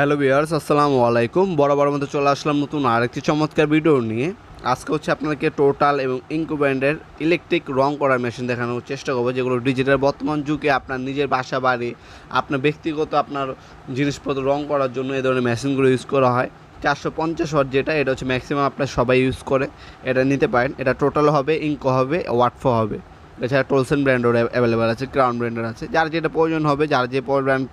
Hello বিয়ার্স আসসালামু আলাইকুম। বড় মতো চলে আসলাম নতুন আরেকটি চমৎকার ভিডিও নিয়ে। আজকে হচ্ছে আপনাদেরকে টোটাল এবং ইঙ্কো ব্র্যান্ডের ইলেকট্রিক রং করার মেশিন দেখানোর চেষ্টা করব, যেগুলো ডিজিটাল বর্তমান যুগে আপনার নিজের বাসা বাড়ি, আপনার ব্যক্তিগত আপনার জিনিসপত্র রং করার জন্য এই ধরনের মেশিনগুলো ইউজ করা হয়। চারশো পঞ্চাশ ওয়াট যেটা, এটা হচ্ছে ম্যাক্সিমাম আপনার সবাই ইউজ করে। এটা নিতে পারেন। এটা টোটাল হবে ইঙ্কো হবে ওয়াটফো হবে। এছাড়া টোলসেন ব্র্যান্ডও অ্যাভেলেবেল আছে ক্রাউন ব্র্যান্ডের আছে। যার যেটা প্রয়োজন হবে, যার যে ব্র্যান্ড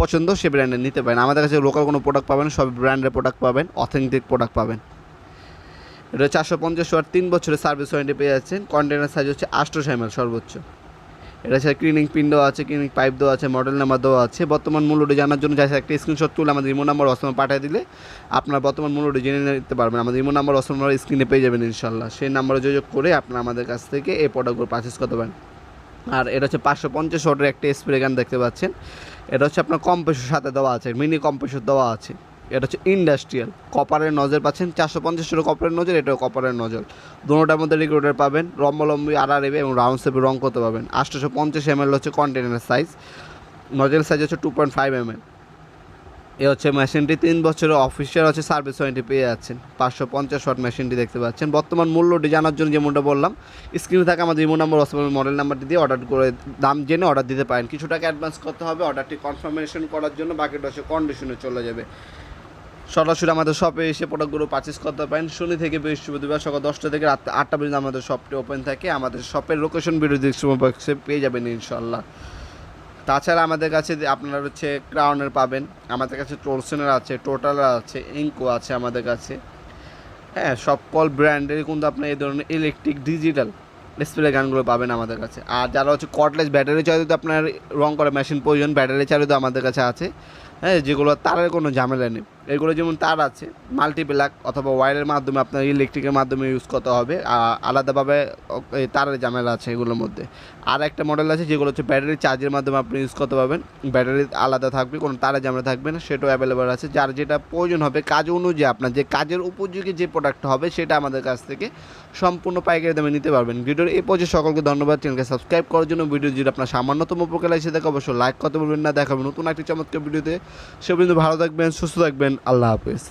পছন্দ, সে ব্র্যান্ডের নিতে পারেন। আমাদের কাছে লোকাল কোনো প্রোডাক্ট পাবেন, সব ব্র্যান্ডের প্রোডাক্ট পাবেন অথেন্টিক প্রোডাক্ট পাবেন। এটা চারশো পঞ্চাশ ওয়ার তিন বছরের সার্ভিস ওয়ারেন্টি পেয়ে যাচ্ছেন। কন্টেনার সাইজ হচ্ছে আটশো এমএল সর্বোচ্চ। এটা ছাড়া ক্লিনিং পিন দেওয়া আছে ক্লিনিং পাইপ দেওয়া আছে মডেল নাম্বার দেওয়া আছে। বর্তমান মূল্যটি জানার জন্য যাই একটা স্ক্রিনশট তুলে আমাদের ইমো নাম্বার অসময় পাঠিয়ে দিলে আপনার বর্তমান মূল্যটি জেনে নিতে পারবেন। আমাদের ইমো নাম্বার অসময় স্ক্রিনে পেয়ে যাবেন ইনশাল্লাহ সেই নাম্বারে যোগাযোগ করে আপনারা আমাদের কাছ থেকে এই প্রোডাক্টগুলো পারচেস করতে পারেন। আর এটা হচ্ছে পাঁচশো পঞ্চাশ একটা স্প্রে গান দেখতে পাচ্ছেন। এটা হচ্ছে আপনার কম্প্রেসর সাথে দেওয়া আছে মিনি কম্প্রেসর দেওয়া আছে। এটা হচ্ছে ইন্ডাস্ট্রিয়াল। কপারের নজর পাচ্ছেন চারশো পঞ্চাশ টাকা কপারের নজর, এটাও কপারের নজর। দুটোটার মধ্যে রেগুলেটর পাবেন লম্বলম্বি আড়া রেবে এবং রাউন্ড শেপে রং করতে পাবেন। আটশোশো পঞ্চাশ এম হচ্ছে কন্টেনার সাইজ নজেল সাইজ হচ্ছে টু পয়েন্ট ফাইভ এম এ হচ্ছে মেশিনটি তিন বছরের অফিসিয়াল হচ্ছে সার্ভিস ওয়ারেন্টি পেয়ে যাচ্ছেন। পাঁচশো পঞ্চাশ ওয়াট মেশিনটি দেখতে পাচ্ছেন। বর্তমান মূল্যটি জানার জন্য যেমনটা বললাম স্ক্রিনে থাকা আমাদের ইমো নম্বর অসমের মডেল নাম্বারটি দিয়ে অর্ডার করে, দাম জেনে অর্ডার দিতে পারেন। কিছু টাকা অ্যাডভান্স করতে হবে অর্ডারটি কনফার্মেশন করার জন্য বাকিটা হচ্ছে কন্ডিশনে চলে যাবে। সরাসরি আমাদের শপে এসে প্রোডাক্টগুলো পারচেস করতে পারেন। শনি থেকে বৃহস্পতিবার সকাল দশটা থেকে রাত আটটা পর্যন্ত আমাদের শপটি ওপেন থাকে। আমাদের শপের লোকেশন ভিডিও ডিসক্রিপশন বক্সে পেয়ে যাবেন ইনশাল্লাহ তাছাড়া আমাদের কাছে আপনার হচ্ছে ক্রাউনের পাবেন। আমাদের কাছে টোলসেনের আছে টোটালার আছে ইঙ্কো আছে আমাদের কাছে। হ্যাঁ সব কল ব্র্যান্ডের কিন্তু আপনার এই ধরনের ইলেকট্রিক ডিজিটাল ডিসপ্লে গানগুলো পাবেন আমাদের কাছে। আর যারা হচ্ছে কটলেস ব্যাটারি চালিত আপনার রং করা মেশিন প্রয়োজন ব্যাটারি চালিত আমাদের কাছে আছে। হ্যাঁ যেগুলো তারের কোনো ঝামেলা নেই। এগুলো যেমন তার আছে মাল্টিপ্লাক অথবা ওয়ারের মাধ্যমে আপনার ইলেকট্রিকের মাধ্যমে ইউজ করতে হবে। আলাদাভাবে তারের জামেলা আছে এগুলোর মধ্যে। আর একটা মডেল আছে যেগুলো হচ্ছে ব্যাটারি চার্জের মাধ্যমে আপনি ইউজ করতে পারবেন। ব্যাটারি আলাদা থাকবে, কোনো তারের জামেলা থাকবে না, সেটাও অ্যাভেলেবেল আছে। যার যেটা প্রয়োজন হবে কাজ অনুযায়ী আপনার, যে কাজের উপযোগী যে প্রোডাক্ট হবে সেটা আমাদের কাছ থেকে সম্পূর্ণ পাইকারি দামে নিতে পারবেন। ভিডিওর এই পর্যায়ে সকলকে ধন্যবাদ। চ্যানেলকে সাবস্ক্রাইব করার জন্য ভিডিও যদি আপনার সামান্যতম উপকার এসে থাকে, অবশ্যই লাইক করতে বলবেন না। দেখাবেন নতুন একটি চমৎকার ভিডিওতে। সে পর্যন্ত ভালো থাকবেন, সুস্থ আল্লাহ হাফেজ।